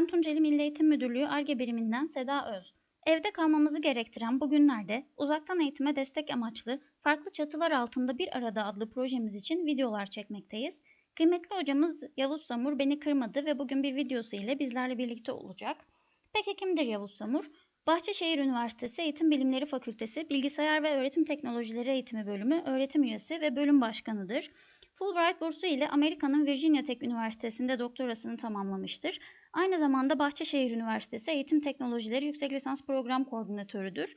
Ben Tunceli Milli Eğitim Müdürlüğü ARGE biriminden Seda Öz. Evde kalmamızı gerektiren bu günlerde uzaktan eğitime destek amaçlı Farklı Çatılar Altında Bir Arada adlı projemiz için videolar çekmekteyiz. Kıymetli hocamız Yavuz Samur beni kırmadı ve bugün bir videosu ile bizlerle birlikte olacak. Peki kimdir Yavuz Samur? Bahçeşehir Üniversitesi Eğitim Bilimleri Fakültesi Bilgisayar ve Öğretim Teknolojileri Eğitimi Bölümü öğretim üyesi ve bölüm başkanıdır. Fulbright bursu ile Amerika'nın Virginia Tech Üniversitesi'nde doktorasını tamamlamıştır. Aynı zamanda Bahçeşehir Üniversitesi Eğitim Teknolojileri Yüksek Lisans Program Koordinatörüdür.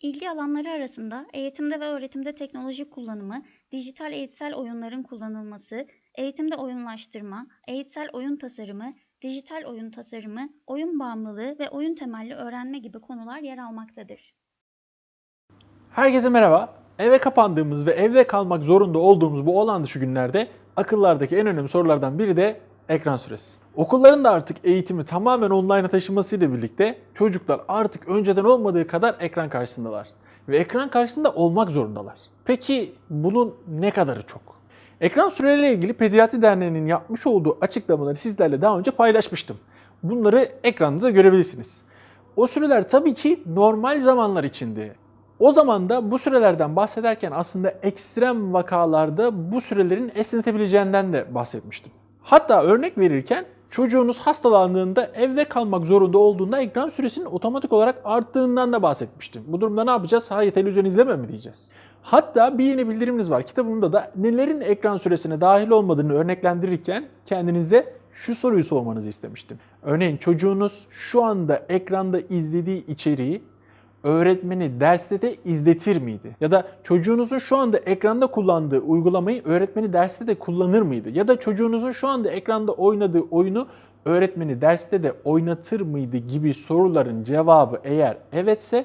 İlgi alanları arasında eğitimde ve öğretimde teknoloji kullanımı, dijital eğitsel oyunların kullanılması, eğitimde oyunlaştırma, eğitsel oyun tasarımı, dijital oyun tasarımı, oyun bağımlılığı ve oyun temelli öğrenme gibi konular yer almaktadır. Herkese merhaba. Eve kapandığımız ve evde kalmak zorunda olduğumuz bu olan dışı günlerde akıllardaki en önemli sorulardan biri de ekran süresi. Okulların da artık eğitimi tamamen online'a taşımasıyla birlikte çocuklar artık önceden olmadığı kadar ekran karşısındalar. Ve ekran karşısında olmak zorundalar. Peki bunun ne kadarı çok? Ekran süreleriyle ilgili Pediatri Derneği'nin yapmış olduğu açıklamaları sizlerle daha önce paylaşmıştım. Bunları ekranda da görebilirsiniz. O süreler tabii ki normal zamanlar içindi. O zaman da bu sürelerden bahsederken aslında ekstrem vakalarda bu sürelerin esnetebileceğinden de bahsetmiştim. Hatta örnek verirken çocuğunuz hastalandığında evde kalmak zorunda olduğunda ekran süresinin otomatik olarak arttığından da bahsetmiştim. Bu durumda ne yapacağız? Hayır televizyon izleme mi diyeceğiz? Hatta bir yeni bildirimimiz var. Kitabımda da nelerin ekran süresine dahil olmadığını örneklendirirken kendinize şu soruyu sormanızı istemiştim. Örneğin çocuğunuz şu anda ekranda izlediği içeriği öğretmeni derste de izletir miydi? Ya da çocuğunuzun şu anda ekranda kullandığı uygulamayı öğretmeni derste de kullanır mıydı? Ya da çocuğunuzun şu anda ekranda oynadığı oyunu öğretmeni derste de oynatır mıydı gibi soruların cevabı eğer evetse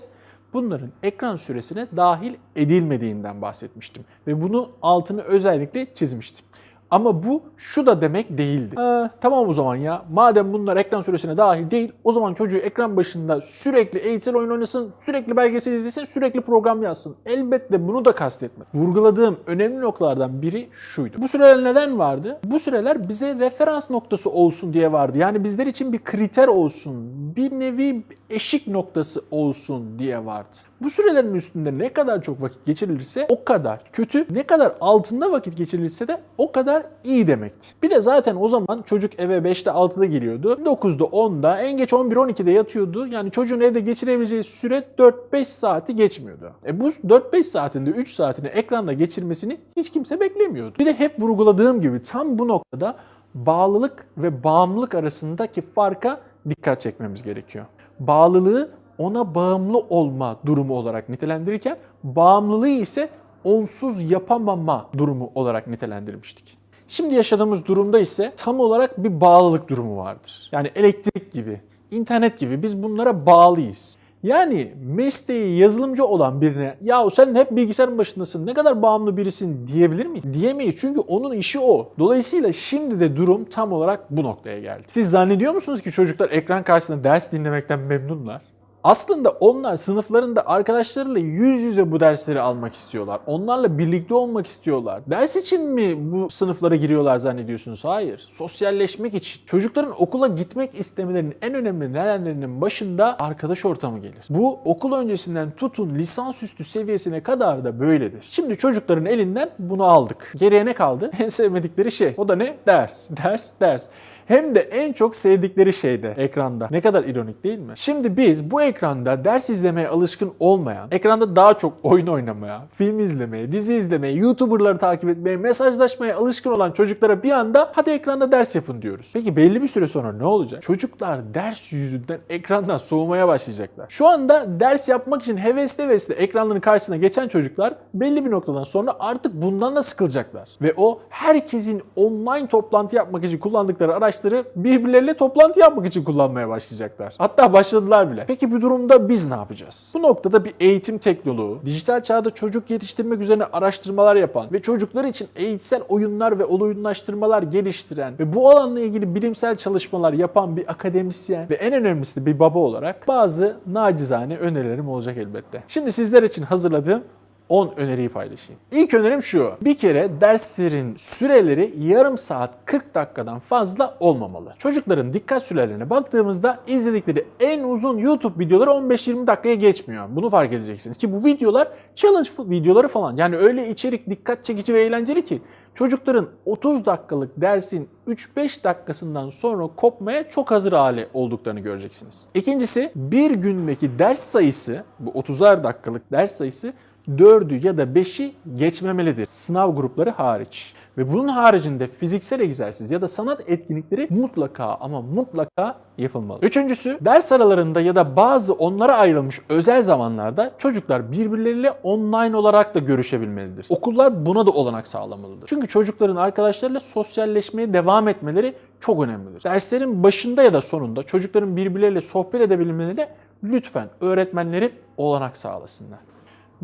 bunların ekran süresine dahil edilmediğinden bahsetmiştim. Ve bunu altını özellikle çizmiştim. Ama bu şu da demek değildi. Ha, tamam o zaman ya. Madem bunlar ekran süresine dahil değil, o zaman çocuğu ekran başında sürekli eğitsel oyun oynasın, sürekli belgesel izlesin, sürekli program yazsın. Elbette bunu da kastetme. Vurguladığım önemli noktalardan biri şuydu. Bu süreler neden vardı? Bu süreler bize referans noktası olsun diye vardı. Yani bizler için bir kriter olsun, bir nevi eşik noktası olsun diye vardı. Bu sürelerin üstünde ne kadar çok vakit geçirilirse o kadar kötü, ne kadar altında vakit geçirilirse de o kadar iyi demekti. Bir de zaten o zaman çocuk eve 5'te 6'da geliyordu. 9'da 10'da en geç 11-12'de yatıyordu. Yani çocuğun evde geçirebileceği süre 4-5 saati geçmiyordu. E bu 4-5 saatinde 3 saatini ekranda geçirmesini hiç kimse beklemiyordu. Bir de hep vurguladığım gibi tam bu noktada bağlılık ve bağımlılık arasındaki farka dikkat çekmemiz gerekiyor. Bağlılığı ona bağımlı olma durumu olarak nitelendirirken bağımlılığı ise onsuz yapamama durumu olarak nitelendirmiştik. Şimdi yaşadığımız durumda ise tam olarak bir bağlılık durumu vardır. Yani elektrik gibi, internet gibi biz bunlara bağlıyız. Yani mesleği yazılımcı olan birine ya sen hep bilgisayarın başındasın ne kadar bağımlı birisin diyebilir mi? Diyemeyiz çünkü onun işi o. Dolayısıyla şimdi de durum tam olarak bu noktaya geldi. Siz zannediyor musunuz ki çocuklar ekran karşısında ders dinlemekten memnunlar? Aslında onlar sınıflarında arkadaşlarıyla yüz yüze bu dersleri almak istiyorlar. Onlarla birlikte olmak istiyorlar. Ders için mi bu sınıflara giriyorlar zannediyorsunuz? Hayır. Sosyalleşmek için. Çocukların okula gitmek istemelerinin en önemli nedenlerinin başında arkadaş ortamı gelir. Bu okul öncesinden tutun lisansüstü seviyesine kadar da böyledir. Şimdi çocukların elinden bunu aldık. Geriye ne kaldı? En sevmedikleri şey. O da ne? Ders. Ders, ders hem de en çok sevdikleri şeyde ekranda. Ne kadar ironik değil mi? Şimdi biz bu ekranda ders izlemeye alışkın olmayan, ekranda daha çok oyun oynamaya, film izlemeye, dizi izlemeye, YouTuber'ları takip etmeye, mesajlaşmaya alışkın olan çocuklara bir anda hadi ekranda ders yapın diyoruz. Peki belli bir süre sonra ne olacak? Çocuklar ders yüzünden ekrandan soğumaya başlayacaklar. Şu anda ders yapmak için hevesli hevesli ekranların karşısına geçen çocuklar belli bir noktadan sonra artık bundan da sıkılacaklar. Ve o herkesin online toplantı yapmak için kullandıkları araç araçları birbirleriyle toplantı yapmak için kullanmaya başlayacaklar. Hatta başladılar bile. Peki bu durumda biz ne yapacağız? Bu noktada bir eğitim teknoloğu, dijital çağda çocuk yetiştirmek üzerine araştırmalar yapan ve çocuklar için eğitsel oyunlar ve oyunlaştırmalar geliştiren ve bu alanla ilgili bilimsel çalışmalar yapan bir akademisyen ve en önemlisi de bir baba olarak bazı nacizane önerilerim olacak elbette. Şimdi sizler için hazırladığım 10 öneriyi paylaşayım. İlk önerim şu. Bir kere derslerin süreleri yarım saat 40 dakikadan fazla olmamalı. Çocukların dikkat sürelerine baktığımızda izledikleri en uzun YouTube videoları 15-20 dakikaya geçmiyor. Bunu fark edeceksiniz ki bu videolar challenge videoları falan. Yani öyle içerik dikkat çekici ve eğlenceli ki çocukların 30 dakikalık dersin 3-5 dakikasından sonra kopmaya çok hazır hale olduklarını göreceksiniz. İkincisi bir gündeki ders sayısı bu 30'ar dakikalık ders sayısı 4'ü ya da 5'i geçmemelidir. Sınav grupları hariç. Ve bunun haricinde fiziksel egzersiz ya da sanat etkinlikleri mutlaka ama mutlaka yapılmalı. Üçüncüsü ders aralarında ya da bazı onlara ayrılmış özel zamanlarda çocuklar birbirleriyle online olarak da görüşebilmelidir. Okullar buna da olanak sağlamalıdır. Çünkü çocukların arkadaşlarıyla sosyalleşmeye devam etmeleri çok önemlidir. Derslerin başında ya da sonunda çocukların birbirleriyle sohbet edebilmeleri lütfen öğretmenleri olanak sağlasınlar.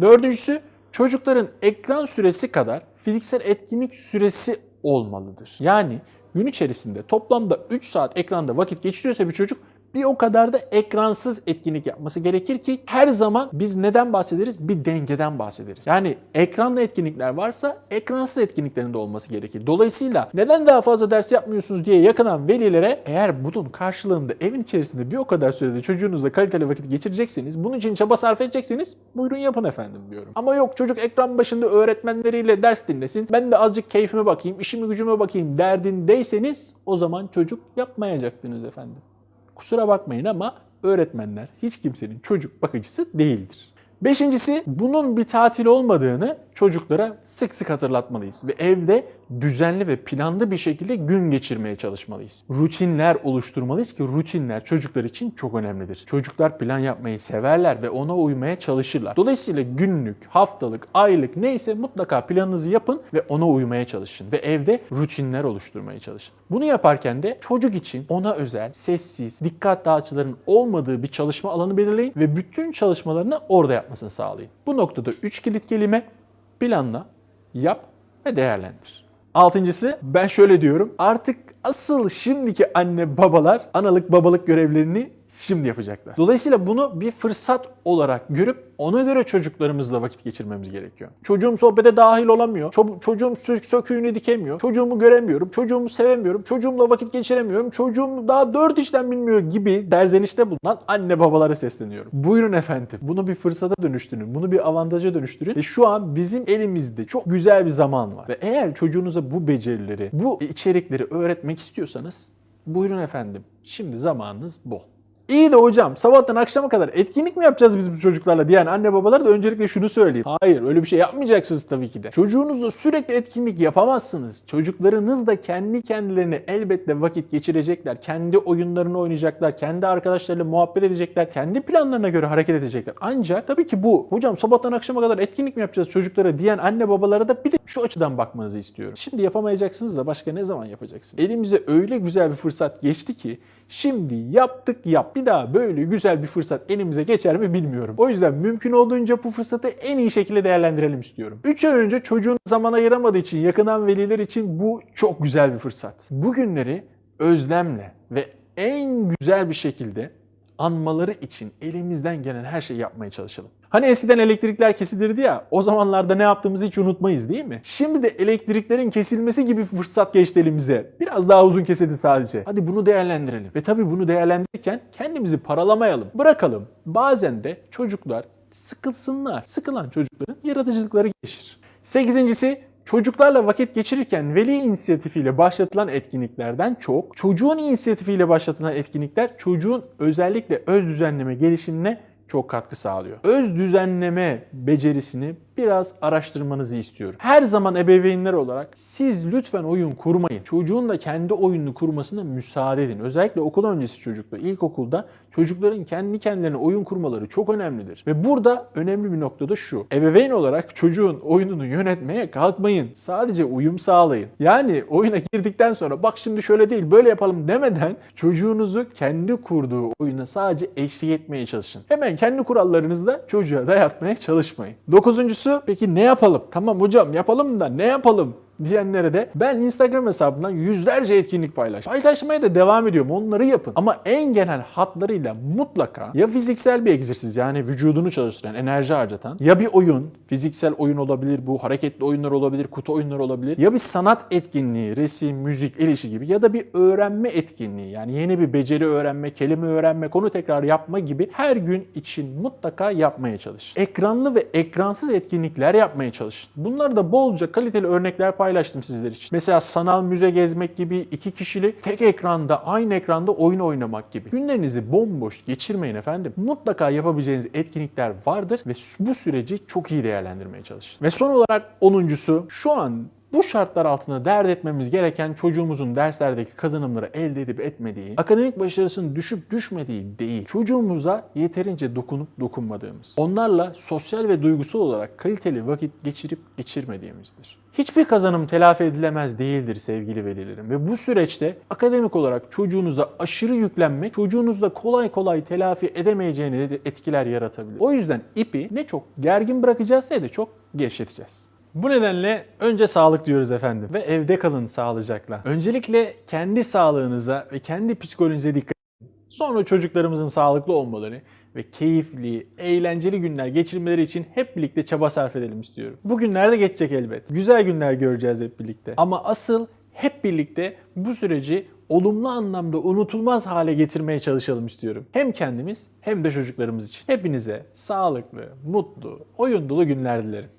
Dördüncüsü çocukların ekran süresi kadar fiziksel etkinlik süresi olmalıdır. Yani gün içerisinde toplamda 3 saat ekranda vakit geçiriyorsa bir çocuk bir o kadar da ekransız etkinlik yapması gerekir ki her zaman biz neden bahsederiz? Bir dengeden bahsederiz. Yani ekranlı etkinlikler varsa ekransız etkinliklerin de olması gerekir. Dolayısıyla neden daha fazla ders yapmıyorsunuz diye yakınan velilere eğer bunun karşılığında evin içerisinde bir o kadar sürede çocuğunuzla kaliteli vakit geçirecekseniz, bunun için çaba sarf edecekseniz buyurun yapın efendim diyorum. Ama yok çocuk ekran başında öğretmenleriyle ders dinlesin, ben de azıcık keyfime bakayım, işimi gücüme bakayım derdindeyseniz o zaman çocuk yapmayacaktınız efendim. Kusura bakmayın ama öğretmenler hiç kimsenin çocuk bakıcısı değildir. Beşincisi bunun bir tatil olmadığını çocuklara sık sık hatırlatmalıyız ve evde düzenli ve planlı bir şekilde gün geçirmeye çalışmalıyız. Rutinler oluşturmalıyız ki rutinler çocuklar için çok önemlidir. Çocuklar plan yapmayı severler ve ona uymaya çalışırlar. Dolayısıyla günlük, haftalık, aylık neyse mutlaka planınızı yapın ve ona uymaya çalışın ve evde rutinler oluşturmaya çalışın. Bunu yaparken de çocuk için ona özel, sessiz, dikkat dağıtıcıların olmadığı bir çalışma alanı belirleyin ve bütün çalışmalarını orada yapmasını sağlayın. Bu noktada 3 kilit kelime planla, yap ve değerlendir. Altıncısı ben şöyle diyorum. Artık asıl şimdiki anne babalar analık babalık görevlerini şimdi yapacaklar. Dolayısıyla bunu bir fırsat olarak görüp ona göre çocuklarımızla vakit geçirmemiz gerekiyor. Çocuğum sohbete dahil olamıyor. Ço- çocuğum sök söküğünü dikemiyor. Çocuğumu göremiyorum. Çocuğumu sevemiyorum. Çocuğumla vakit geçiremiyorum. Çocuğum daha dört işten bilmiyor gibi derzenişte bulunan anne babalara sesleniyorum. Buyurun efendim. Bunu bir fırsata dönüştürün. Bunu bir avantaja dönüştürün. Ve şu an bizim elimizde çok güzel bir zaman var. Ve eğer çocuğunuza bu becerileri, bu içerikleri öğretmek istiyorsanız buyurun efendim. Şimdi zamanınız bol. İyi de hocam sabahtan akşama kadar etkinlik mi yapacağız biz bu çocuklarla diyen anne babalar da öncelikle şunu söyleyeyim. Hayır öyle bir şey yapmayacaksınız tabii ki de. Çocuğunuzla sürekli etkinlik yapamazsınız. Çocuklarınız da kendi kendilerine elbette vakit geçirecekler. Kendi oyunlarını oynayacaklar. Kendi arkadaşlarıyla muhabbet edecekler. Kendi planlarına göre hareket edecekler. Ancak tabii ki bu hocam sabahtan akşama kadar etkinlik mi yapacağız çocuklara diyen anne babalara da bir de şu açıdan bakmanızı istiyorum. Şimdi yapamayacaksınız da başka ne zaman yapacaksınız? Elimize öyle güzel bir fırsat geçti ki Şimdi yaptık yap. Bir daha böyle güzel bir fırsat elimize geçer mi bilmiyorum. O yüzden mümkün olduğunca bu fırsatı en iyi şekilde değerlendirelim istiyorum. 3 ay önce çocuğun zaman ayıramadığı için yakınan veliler için bu çok güzel bir fırsat. Bugünleri özlemle ve en güzel bir şekilde anmaları için elimizden gelen her şeyi yapmaya çalışalım. Hani eskiden elektrikler kesilirdi ya, o zamanlarda ne yaptığımızı hiç unutmayız değil mi? Şimdi de elektriklerin kesilmesi gibi fırsat geçti elimize. Biraz daha uzun kesildi sadece. Hadi bunu değerlendirelim. Ve tabii bunu değerlendirirken kendimizi paralamayalım, bırakalım. Bazen de çocuklar sıkılsınlar. Sıkılan çocukların yaratıcılıkları gelişir. Sekizincisi Çocuklarla vakit geçirirken veli inisiyatifiyle başlatılan etkinliklerden çok, çocuğun inisiyatifiyle başlatılan etkinlikler çocuğun özellikle öz düzenleme gelişimine çok katkı sağlıyor. Öz düzenleme becerisini biraz araştırmanızı istiyorum. Her zaman ebeveynler olarak siz lütfen oyun kurmayın. Çocuğun da kendi oyununu kurmasına müsaade edin. Özellikle okul öncesi çocukta, ilkokulda çocukların kendi kendilerine oyun kurmaları çok önemlidir. Ve burada önemli bir nokta da şu. Ebeveyn olarak çocuğun oyununu yönetmeye kalkmayın. Sadece uyum sağlayın. Yani oyuna girdikten sonra bak şimdi şöyle değil böyle yapalım demeden çocuğunuzu kendi kurduğu oyuna sadece eşlik etmeye çalışın. Hemen kendi kurallarınızla çocuğa dayatmaya çalışmayın. Dokuzuncusu peki ne yapalım? Tamam hocam yapalım da ne yapalım? Diyenlere de ben Instagram hesabından yüzlerce etkinlik paylaştım. Paylaşmaya da devam ediyorum. Onları yapın. Ama en genel hatlarıyla mutlaka ya fiziksel bir egzersiz yani vücudunu çalıştıran, enerji harcatan ya bir oyun, fiziksel oyun olabilir, bu hareketli oyunlar olabilir, kutu oyunları olabilir. Ya bir sanat etkinliği, resim, müzik, el işi gibi ya da bir öğrenme etkinliği yani yeni bir beceri öğrenme, kelime öğrenme, konu tekrar yapma gibi her gün için mutlaka yapmaya çalışın. Ekranlı ve ekransız etkinlikler yapmaya çalışın. Bunları da bolca kaliteli örnekler paylaştım sizler için. Mesela sanal müze gezmek gibi iki kişilik tek ekranda aynı ekranda oyun oynamak gibi. Günlerinizi bomboş geçirmeyin efendim. Mutlaka yapabileceğiniz etkinlikler vardır ve bu süreci çok iyi değerlendirmeye çalışın. Ve son olarak onuncusu şu an bu şartlar altında dert etmemiz gereken çocuğumuzun derslerdeki kazanımları elde edip etmediği, akademik başarısının düşüp düşmediği değil, çocuğumuza yeterince dokunup dokunmadığımız, onlarla sosyal ve duygusal olarak kaliteli vakit geçirip geçirmediğimizdir. Hiçbir kazanım telafi edilemez değildir sevgili velilerim ve bu süreçte akademik olarak çocuğunuza aşırı yüklenmek çocuğunuzda kolay kolay telafi edemeyeceğini de etkiler yaratabilir. O yüzden ipi ne çok gergin bırakacağız ne de çok gevşeteceğiz. Bu nedenle önce sağlık diyoruz efendim ve evde kalın sağlıcakla. Öncelikle kendi sağlığınıza ve kendi psikolojinize dikkat edin. Sonra çocuklarımızın sağlıklı olmaları ve keyifli, eğlenceli günler geçirmeleri için hep birlikte çaba sarf edelim istiyorum. Bu günler de geçecek elbet. Güzel günler göreceğiz hep birlikte. Ama asıl hep birlikte bu süreci olumlu anlamda unutulmaz hale getirmeye çalışalım istiyorum. Hem kendimiz hem de çocuklarımız için. Hepinize sağlıklı, mutlu, oyun dolu günler dilerim.